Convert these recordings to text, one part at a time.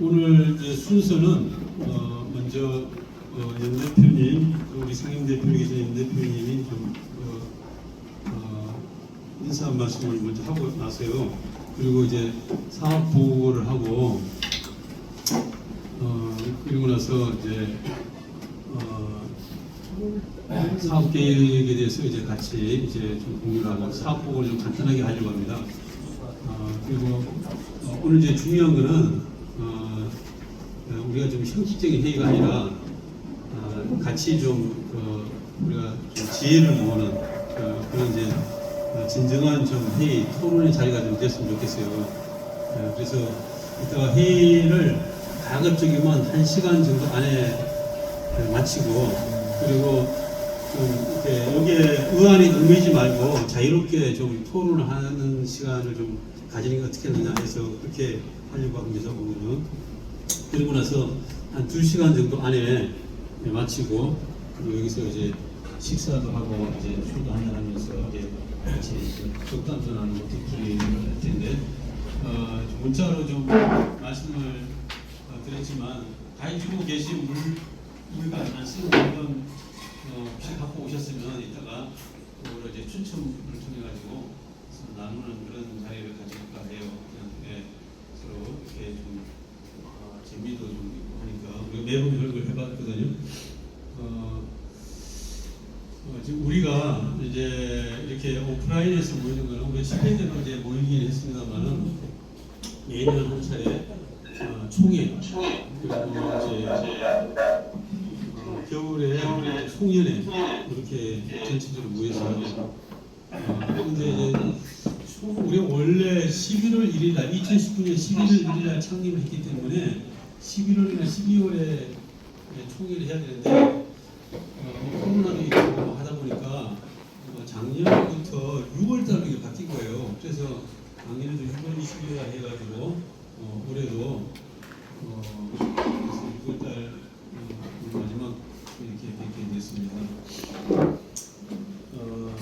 오늘 순서는 어, 먼저 어, 연 대표님, 또 우리 상임 대표 계신 연 대표님이 좀 어, 어, 인사 한 말씀을 먼저 하고 나서요. 그리고 이제 사업 보고를 하고 어, 그리고 나서 이제 어, 사업 계획에 대해서 이제 같이 이제 좀 공유를 하고 사업 보고를 좀 간단하게 하려고 합니다. 어, 그리고 어, 오늘 이제 중요한 거는 우리가 좀 형식적인 회의가 아니라 어, 같이 좀 어, 우리가 좀 지혜를 모으는 어, 그런 이제 어, 진정한 좀 회의 토론의 자리가 좀 됐으면 좋겠어요. 어, 그래서 이따가 회의를 가급적이면 한 시간 정도 안에 어, 마치고 그리고 좀 이렇게 여기에 의안에 얽매이지 말고 자유롭게 좀 토론을 하는 시간을 좀 가지는 게 어떻겠느냐 해서 그렇게 하려고 합니다 오늘은 그리고 나서 한두 시간 정도 안에 마치고 여기서 이제 식사도 하고 이제 술도 한잔 하면서 이제 같이 적당도 나누고 뒤풀이를 할 텐데 어, 좀 문자로 좀 말씀을 어, 드렸지만 가지고 계신 물 물건 안 쓰는 물건 어, 혹시 갖고 오셨으면 이따가 그거를 이제 추첨을 통해 가지고 나누는 그런 자리를 가질까 해요. 그냥 예, 서로 이렇게 좀 어, 재미도 좀 있고 하니까 우리가 매번 그런 걸 해봤거든요. 어, 어, 지금 우리가 이제 이렇게 오프라인에서 모이는 거는 우리 10회대로 이제 모이긴 했습니다만은 매년 한 차례 어, 총회 그리고 이제 어, 겨울에 송년회 이렇게 전체적으로 모여서 어, 근데 이제 총- 우리가 원래 11월 1일 날 2019년 11월 1일 날 창립을 했기 때문에 11월이나 12월에 총회를 해야 되는데 어, 코로나도 있고 하다 보니까 어, 작년부터 6월 달로 이게 바뀐 거예요. 그래서 작년에도 6월 20일 해가지고 어, 올해도 어, 그래서 6월 달 어, 오늘 마지막 이렇게 되게 됐습니다. 어,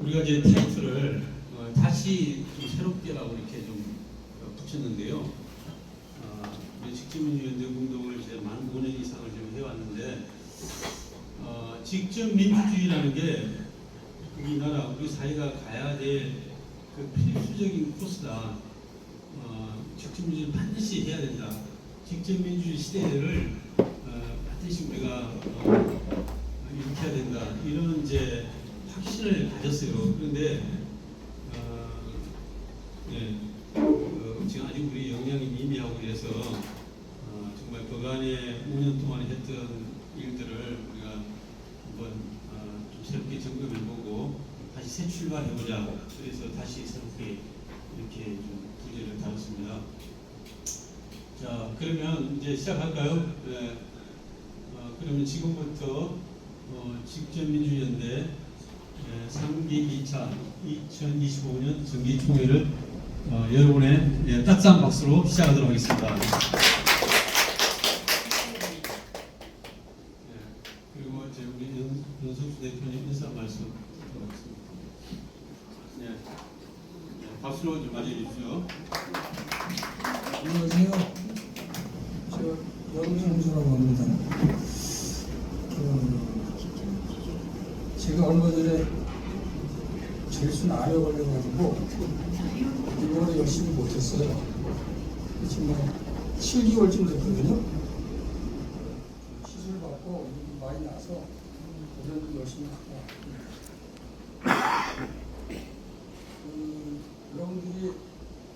우리가 이제 타이틀을 어, 다시 좀 새롭게라고 이렇게 좀 어, 붙였는데요. 어, 우리 직지민주연대 운동을 이제 만 5년 이상을 좀 해왔는데 어, 직접 민주주의라는 게 우리나라 우리 사회가 가야 될 그 필수적인 코스다. 어, 직접 민주주의 반드시 해야 된다. 직접 민주주의 시대를 어, 반드시 우리가 어, 일으켜야 된다. 이런 이제 확신을 가졌어요. 그런데 어, 네, 그 지금 아직 우리 역량이 미미하고 어, 정말 그간에 5년 동안 했던 일들을 우리가 한번 어, 좀 새롭게 점검해보고 다시 새 출발해보자. 그래서 다시 새롭게 이렇게 좀 부제를 다뤘습니다. 자, 그러면 이제 시작할까요? 네. 어, 그러면 지금부터 어, 직전민주연대 예, 3기 2차 2025년 정기총회를 어, 여러분의 예, 따뜻한 박수로 시작하도록 하겠습니다. 예, 그리고 이제 우리 연, 연석수 대표님 인사 말씀 드리도록 하겠습니다. 네, 네, 박수로 좀 맞이해 주십시오. 안녕하세요. 저 영명수라고 합니다. 그 제가 얼마 전에 절순 암에 걸려가지고 이번에 열심히 못했어요. 지금 한 7개월쯤 됐거든요. 시술 받고 많이 나서 그래도 열심히 하고 음, 여러분들이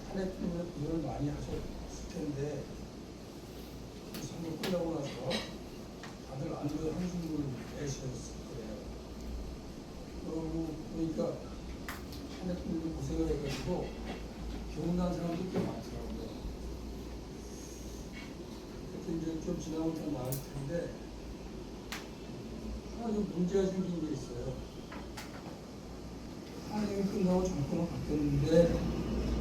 탄핵 때문에 고생을 많이 하셨을 텐데 선거 끝나고 나서 다들 안도의 한숨을 내셨을 거예요. 그러고 보니까 탄핵 때문에 고생을 해가지고 경험난 사람도 꽤 많더라고요. 그때 이제 좀 지나면 더 나을 텐데 하나 좀 문제가 생긴 게 있어요. 탄핵이 끝나고 정권을 바뀌었는데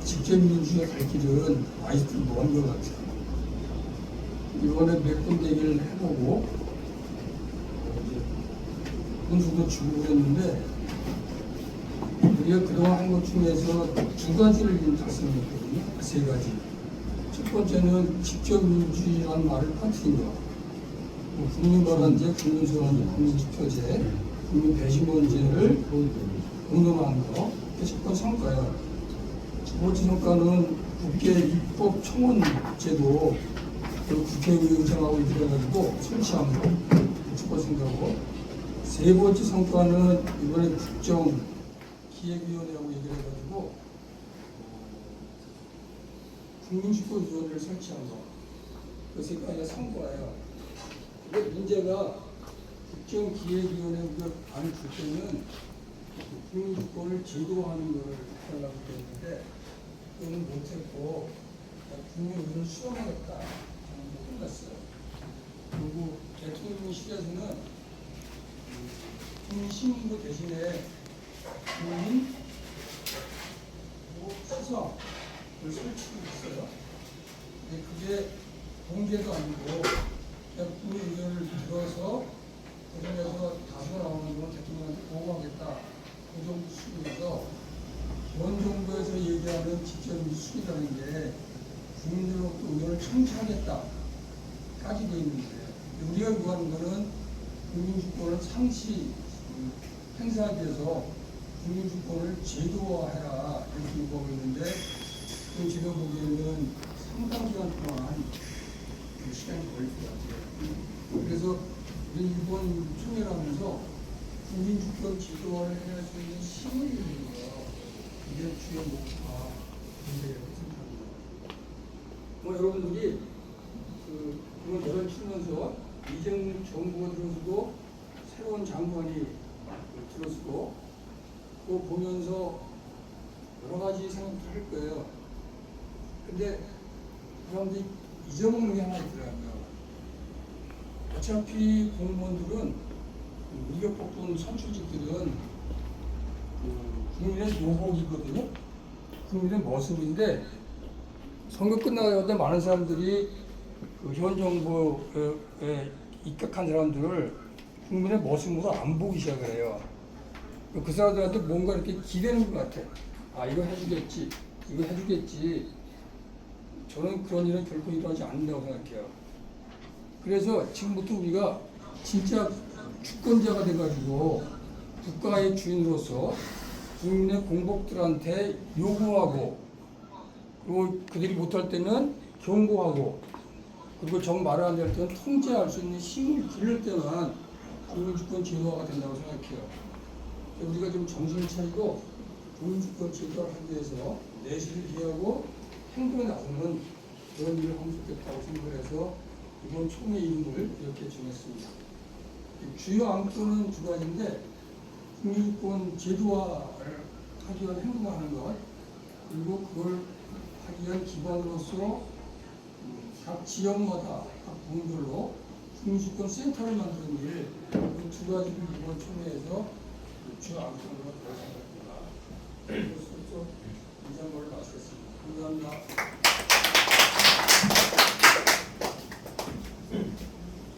직접 민주주의 갈 길은 아직도 먼 것 같아요. 이번에 몇번 대기를 해보고 분수도 주고 그랬는데 우리가 그동안 한 것 중에서 두 가지를 좀 달성했거든요. 세 가지. 첫 번째는 직접 민주주의라는 말을 퍼뜨린 거. 뭐 국민발언제, 국민소원제, 국민투표제, 국민 배심원제를 운동하는 거. 그게 첫 번째 성과예요. 두 번째 성과는 국회 입법 청원 제도 그 국회의장하고 이래가지고 설치한 거. 첫 번째 성과고. 세 번째 성과는 이번에 국정 기획위원회하고 얘기를 해가지고 국민주권위원회를 설치한 거. 그세 가지가 성과예요. 근데 문제가 국정기획위원회가 안줄 때는 국민주권을 제도화하는 것을 하려고 했는데 그거는 못했고 국민의원을 수용하겠다 끝났어요. 그리고 대통령실에서는 국민 신문고 대신에 국민 뭐수 석을 설치했어요. 근데 그게 공개도 아니고 그냥 국민의원을 들어서 그중에서 다수가 나오는 건 대통령한테 보고하겠다. 그 정도 수준에서 원 정부에서 얘기하는 직접 수준이라는 게 국민들로부터 의견을 청취하겠다. 까지 돼 있는데 우리가 요구하는 거는 국민주권을 상시 음, 행사하기 위해서 국민주권을 제도화해라 이렇게 요구하고 있는데 그 제가 보기에는 상당 기간 동안 그 시간이 걸릴 것 같아요. 그래서 이번 총회를 하면서 국민 주권 제도화를 해야 할수 있는 힘을 잃는 거 이게 주요 목표가 문제라고 생각합니다. 뭐 여러분들이 그 이번 여론 치면서 이전 정부가 들어서고 새로운 장관이 들어서고 그거 보면서 여러 가지 생각을 할 거예요. 근데 사람들이 잊어먹는 게 하나 있더라고요. 어차피 공무원들은 뽑은 선출직들은 그 국민의 노복이거든요. 국민의 모습인데 선거 끝나고 많은 사람들이 그 현 정부에 입각한 사람들을 국민의 모습으로 안 보기 시작을 해요. 그 사람들한테 뭔가 이렇게 기대는 것 같아. 아 이거 해주겠지, 이거 해주겠지. 저는 그런 일은 결코 일어나지 않는다고 생각해요. 그래서 지금부터 우리가 진짜 주권자가 돼가지고 국가의 주인으로서 국민의 공복들한테 요구하고 그리고 그들이 못할 때는 경고하고 그리고 정 말을 안 될 때는 통제할 수 있는 힘을 기를 때만 국민주권 제도화가 된다고 생각해요. 우리가 좀 정신을 차리고 국민주권 제도화를 하기 위해서 내실을 기하고 행동에 나오는 그런 일을 함수됐다고 생각을 해서 이번 총회 이름을 이렇게 정했습니다. 주요 안건은 두 가지인데 국민권 제도화를 하기 위한 행동을 하는 것 그리고 그걸 하기 위한 기반으로서 각 지역마다 각 부분별로 국민권 센터를 만드는 일 두 가지를 이번 총회에서 주요 안건으로 결정합니다. 그래서 이장을 마치겠습니다. 감사합니다.